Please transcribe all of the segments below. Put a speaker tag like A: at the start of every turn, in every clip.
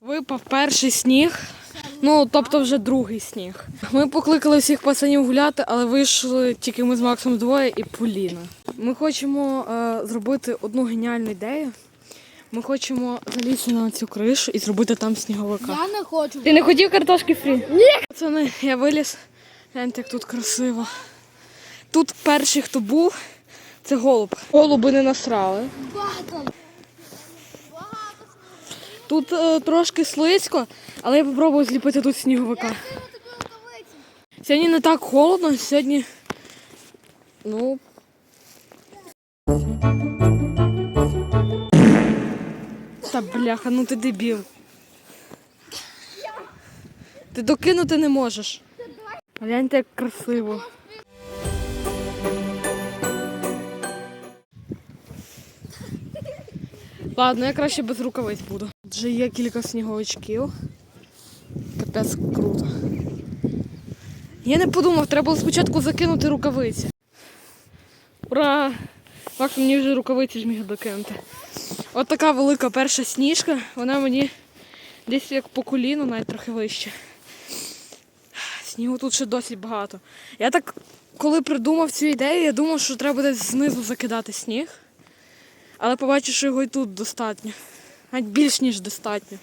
A: Випав перший сніг. Ну, тобто вже другий сніг. Ми покликали всіх пацанів гуляти, але вийшли тільки ми з Максом двоє і Поліна. Ми хочемо е, зробити одну геніальну ідею. Ми хочемо залізти на цю кришу і зробити там сніговика.
B: Я не хочу.
A: Ти не хотів картошки фрі? Ні. Пацани, я виліз. Гляньте, як тут красиво. Тут перший, хто був, це голуб. Голуби не насрали.
B: Багато.
A: Тут е, трошки слизько, але я попробую зліпити тут сніговика. Сьогодні не так холодно, сьогодні. Ну. Та бляха, ну ти дебіл. Ти докинути не можеш. Гляньте, як красиво. Ладно, я краще без рукавиць буду. Вже є кілька сніговичків. Капець круто. Я не подумав, треба було спочатку закинути рукавиці. Ура! Макс мені вже рукавиці зміг докинути. От така велика перша сніжка, вона мені десь як по коліну, навіть трохи вище. Снігу тут ще досить багато. Я так, коли придумав цю ідею, я думав, що треба десь знизу закидати сніг. Але побачив, що його і тут достатньо. Навіть більш ніж достатньо.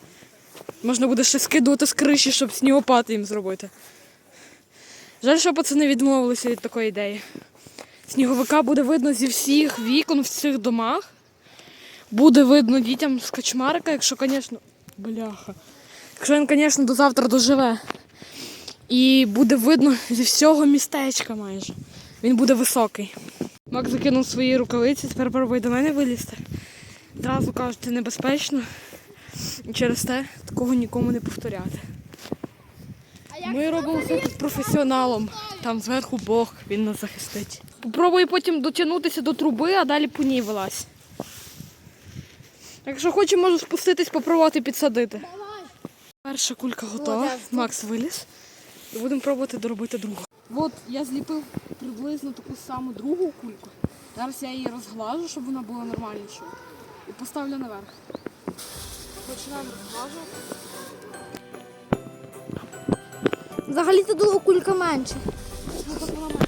A: Можна буде ще скидувати з криші, щоб снігопад їм зробити. Жаль, що пацани відмовилися від такої ідеї. Сніговика буде видно зі всіх вікон в цих домах. Буде видно дітям з качмарика, якщо, звісно, бляха. Якщо він, звісно, до завтра доживе. І буде видно зі всього містечка майже. Він буде високий. Мак закинув свої рукавиці, тепер пробує до мене вилізти. Зразу кажуть, це небезпечно. І через те такого нікому не повторяти. Ми робимо це з професіоналом. Там зверху Бог, він нас захистить. Попробуй потім дотягнутися до труби, а далі по ній вилазь. Якщо хочеш, можу спуститись, попробувати підсадити. Перша кулька готова. Макс виліз. І будемо пробувати доробити другу. От я зліпив приблизно таку саму другу кульку. Зараз я її розглажу, щоб вона була нормальнішою. І поставлю наверх. Починаємо розглажувати.
B: Взагалі то було кулька менше.
A: Ну, так вона має.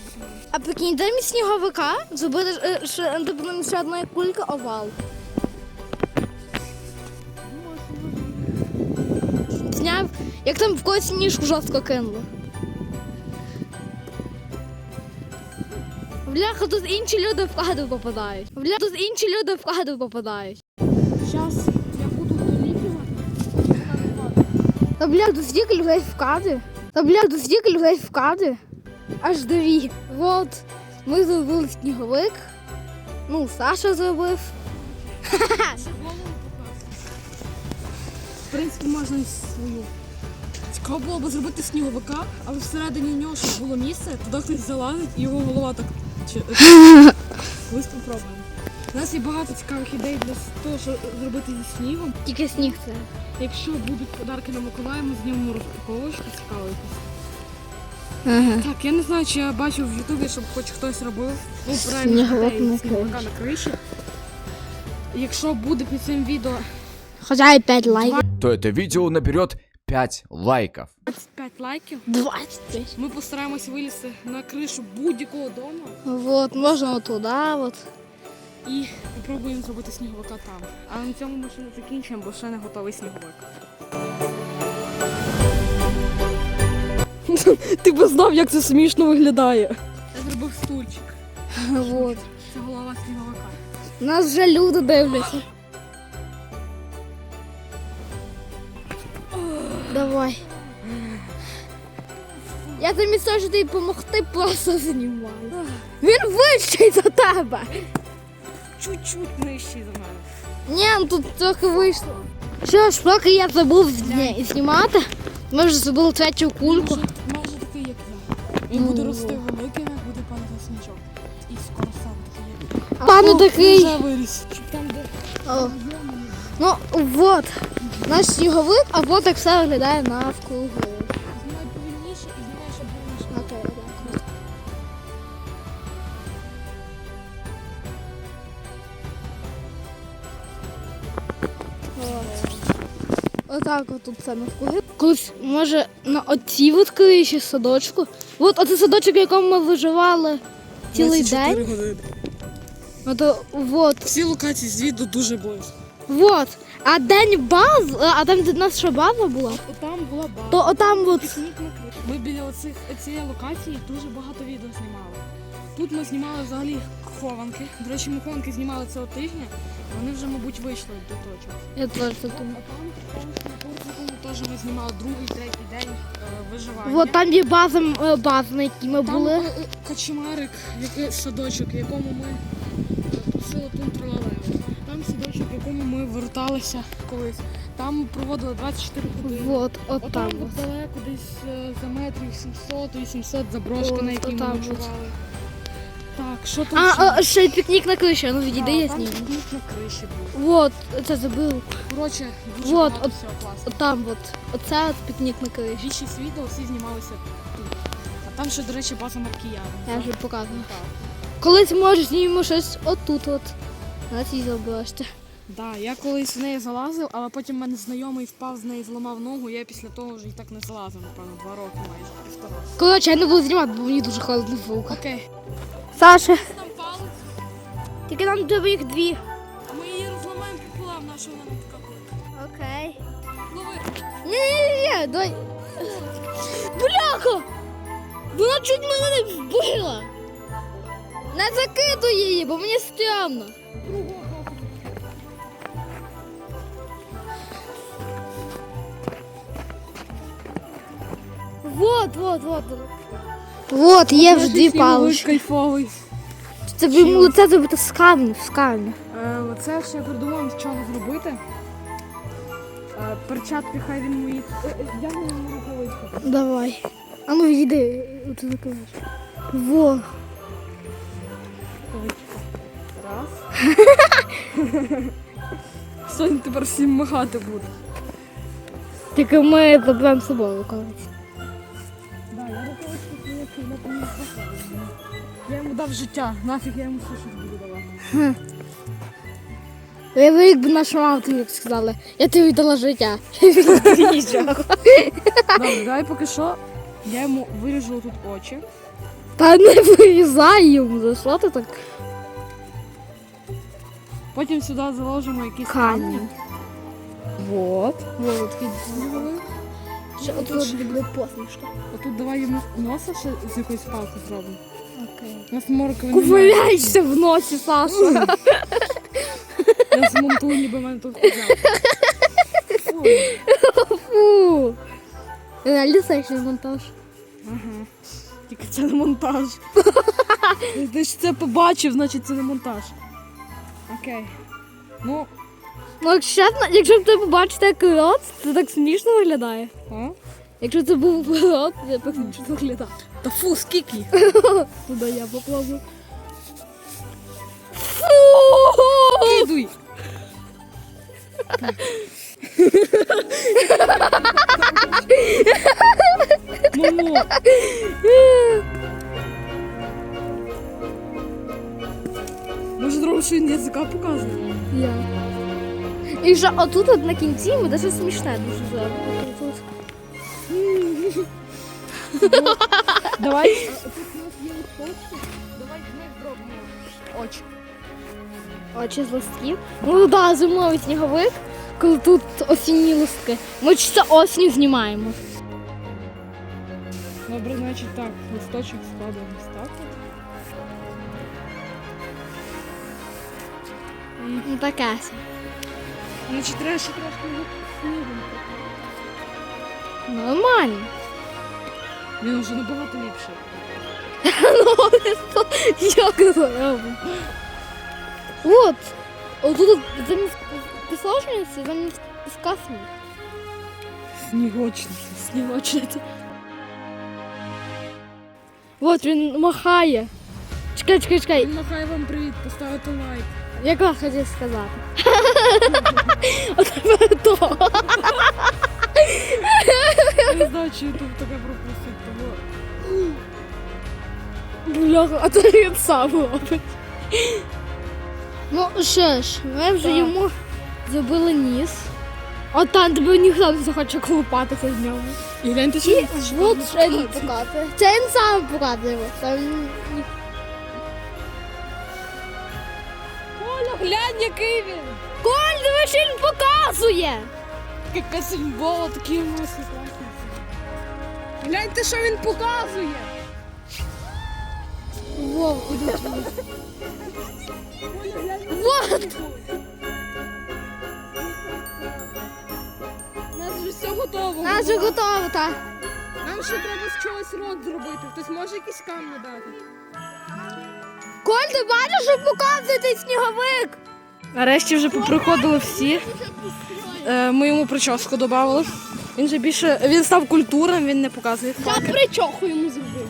B: А прикинь, дай мені сніговика, зробити е, ще, тобто, ще одної кульки овал. Зняв, як там в когось ніжку жорстко кинуло. Бляха, тут інші люди в кадр попадають. Бля, тут інші люди в кадр попадають.
A: Зараз я буду доліплювати.
B: Та бля, тут стільки людей в кадрі. Та бля, тут стільки людей в кадрі. Аж дві. От, ми зробили сніговик. Ну, Саша зробив.
A: В принципі, можна і свою. Цікаво було б зробити сніговика, але всередині нього щоб було місце, туди хтось залазить і його голова так. Чи... Ось спробуємо. У нас є багато цікавих ідей для того, щоб зробити зі снігом.
B: Тільки сніг це.
A: Якщо будуть подарки на Миколая, ми знімемо розпаковочку якусь.
B: Ага.
A: Так, я не знаю, чи я бачив в Ютубі, щоб хоч хтось робив. Ну, правильно,
B: Сніговик
A: ідеї
B: на
A: сніговика на криші. Якщо буде під цим відео
B: Хоча й 5 лайків.
C: то это видео наберет 5 лайков.
A: 25 лайків,
B: 25.
A: ми постараємось вилізти на кришу будь-якого дому
B: Вот, можна туди, от.
A: і спробуємо зробити сніговика там. А на цьому ми ще не закінчуємо, бо ще не готовий сніговик. Ти би знав, як це смішно виглядає. Я зробив стульчик.
B: Вот.
A: Це голова сніговика.
B: Нас вже люди дивляться. Давай. Я замість того, щоб тобі допомогти, просто знімаю. Він вищий за тебе.
A: Чуть-чуть нижчий за мене.
B: Ні, ну тут трохи вийшло. Що ж, поки я забув зня- знімати, ми вже зробили третю кульку.
A: Майже, майже такий, як я. Він буде рости великим, як буде пан Заснічок. І скоро сам такий. як-
B: Пане такий.
A: Вже виріс. Там де
B: О. Ну, вот. Наш сніговик, а вот як все виглядає навкруги. Отак от тут це навкруги. Колись, може, на оцій от криші садочку. От оце садочок, в якому ми виживали цілий день.
A: години.
B: Ото от,
A: Всі локації звідти дуже близько.
B: от. А день баз, а там де наша база була,
A: Там була база.
B: то отам от.
A: Ми біля оцих, цієї локації дуже багато відео знімали. Тут ми знімали взагалі хованки. До речі, ми хованки знімали цього тижня. Вони вже, мабуть, вийшли до точок.
B: Я теж
A: А
B: думаю.
A: там, там на теж ми знімали другий, третій день е, виживання.
B: От там є база, е, база, на якій ми
A: Там
B: були.
A: е, качмарик, який садочок, в якому ми тусили тунтролалею. Там садочок, в якому ми верталися колись. Там проводили 24 години.
B: От, от
A: Отам
B: там.
A: от
B: от.
A: далеко десь за метрів 700-800 заброшка,
B: О,
A: на якій ми
B: отам
A: ночували. Що тут?
B: А,
A: ще?
B: а, ще й пікнік на криші, ну відійди, я
A: там
B: зніму.
A: пікнік на криші був.
B: От, це забив.
A: Коротше, дуже
B: Вот,
A: багато
B: от-
A: всього класно.
B: От там от. Оце от пікнік на криші.
A: Більшість відео всі знімалися тут. А там ще, до речі, база Маркіяна.
B: Я вже показую.
A: Так.
B: Колись може знімемо щось отут от. На цій заброшці.
A: Да, я колись в неї залазив, але потім мене знайомий впав з неї, зламав ногу, я після того вже і так не залазив, напевно, два роки майже півтора.
B: Коротше, я не буду знімати, бо мені дуже холодно звук.
A: Окей.
B: Саша, тільки нам треба їх дві.
A: а ми її розламаємо пополам, наша вона не така велика.
B: Окей.
A: Лови.
B: Ні-ні-ні, дай. Бляха! Вона чуть мене не вбила. Не закидуй її, бо мені стрьомно. Вот, вот, вот. Вот, є вже дві палички.
A: кайфовий.
B: Це б йому лице зробити з каменю, з каменю.
A: Е, оце ще придумаємо, з чого зробити. Е, перчатки хай він мої. Е, е, Я не рукавичку.
B: Давай. А ну відійди, оце закриваєш. Во.
A: Раз. Соня тепер всім махати буде.
B: Тільки ми заберемо з собою рукавиці.
A: Дав життя, нафіг я йому ще щось буду давати.
B: Ви якби наша мама тобі як сказали, я тобі дала життя.
A: Добре, давай поки що. Я йому виріжу тут очі.
B: Та не вирізай йому, за що ти так
A: Потім сюди заложимо якісь камні.
B: камінь?
A: Вот.
B: Вот, відділили. Ще
A: Ну,
B: от
A: тут
B: тут
A: ще-
B: буде посмішка.
A: Отут давай йому носа ще з якоїсь палки зробимо.
B: Окей.
A: У нас морки немає.
B: Кувиряйся в носі, Саша.
A: Я змонтую, ніби мене тут взяв.
B: Фу. Реально сексуальний монтаж.
A: Ага. Тільки це не монтаж. Ти ж це побачив, значить це не монтаж. Окей. Ну,
B: Ну, якщо чесно, якщо б ти побачив як рот, це так смішно виглядає.
A: а?
B: Якщо це був рот, це так смішно виглядає.
A: Та фу, скільки?
B: Туди я попробую. Фу!
A: Кидуй! Мамо! Може зробимо, що він язика показує?
B: Я. І вже отут от на кінці ми даже смішне дуже зробимо. Отут.
A: Давай. Нас. Давай в них зробимо очі.
B: Очі з листків. Ну да, зимовий сніговик, коли тут осінні листки. Ми це осінню знімаємо.
A: Добре, значить так, листочок складаємо ось так. от.
B: Ну таке. сі.
A: Значить, треба ще трошки снігом.
B: Нормально.
A: Він вже набагато ліпший.
B: Як це робимо? От. Отут от замість пісочниці, замість піска сніг.
A: Снігочниця, снігочниця.
B: От він махає. Чекай, чекай, чекай.
A: Він махає вам привіт, поставити лайк.
B: Як я хотів сказати? От тебе то.
A: Я не знаю, чи ютуб таке пропустить, того.
B: Бляха, а то він сам робить. Ну що ж, ми вже
A: Так.
B: йому зробили ніс. От там тебе ніхто не захоче колупатися з нього.
A: І гляньте, що
B: І
A: він
B: от ще він показує. Це він сам показує. Там ні-
A: Оля, глянь, який він!
B: Коль, диви, що він показує.
A: Яка символа, такі мисли класні. Гляньте, що він показує!
B: Вов, ідуть. Вот.
A: У нас вже все готово.
B: Нас вже готово, так.
A: Нам ще треба з чогось рот зробити. Хтось може якісь камні дати?
B: Коль, ти бачиш, що показує цей сніговик?
A: Нарешті вже поприходили всі. Е, Ми йому прическу додали. Він же більше він став культурним, він не показує
B: Я причоху йому зробив.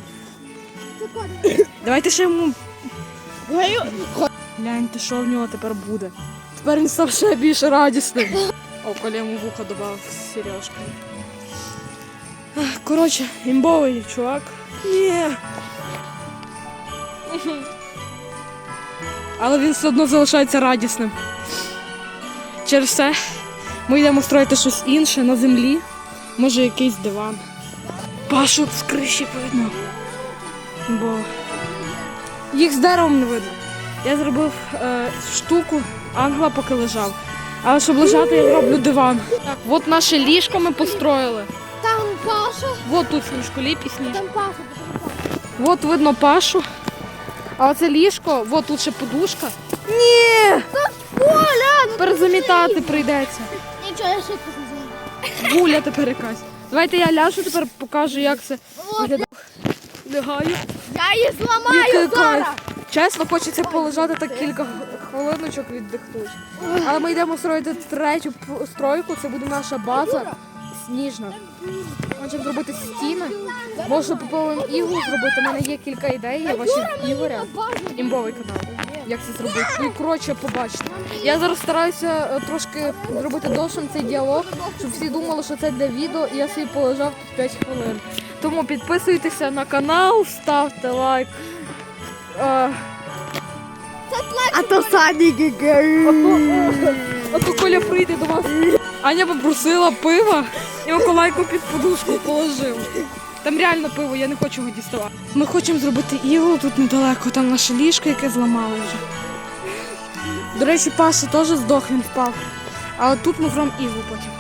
A: Давайте ще йому. Гляньте, що в нього тепер буде. Тепер він став ще більш радісним. О, коли йому вуха додав з сережкою. Коротше, імбовий чувак. Ні. Але він все одно залишається радісним. Через це ми йдемо строїти щось інше на землі. Може якийсь диван. Пашу з криші видно. Бо їх з деревом не видно. Я зробив е, штуку, ангела поки лежав. Але щоб лежати, я зроблю диван. Так, от наше ліжко ми построїли.
B: Там Паша,
A: От тут сніжко, ліп і сніжко.
B: там Паша.
A: От видно Пашу. А оце ліжко, от тут ще подушка. Ні!
B: Ну
A: Перезамітати прийдеться.
B: нічого, я зробив.
A: Гуля тепер якась. Давайте я ляжу, тепер покажу, як це виглядає. Лягаю.
B: Я її зламаю зараз.
A: Чесно, хочеться полежати так кілька хвилиночок віддихнути. Але ми йдемо строїти третю стройку, це буде наша база сніжна. Хочемо зробити стіни. Можна поповим іглу зробити. У мене є кілька ідей, я ваші Ігоря. Імбовий канал. Як це зробити? Ну і коротше, побачите. Я зараз стараюся е, трошки зробити довшим цей діалог, щоб всі думали, що це для відео, і я собі полежав тут 5 хвилин. Тому підписуйтеся на канал, ставте лайк. Е,
B: А то Сані гігей.
A: А то Коля прийде до вас. Аня попросила пива і Миколайку під подушку положив. Там реально пиво, я не хочу його діставати. Ми хочемо зробити іглу тут недалеко, там наше ліжко, яке зламали вже. До речі, Паша теж здох, він впав. Але тут ми зробимо іглу потім.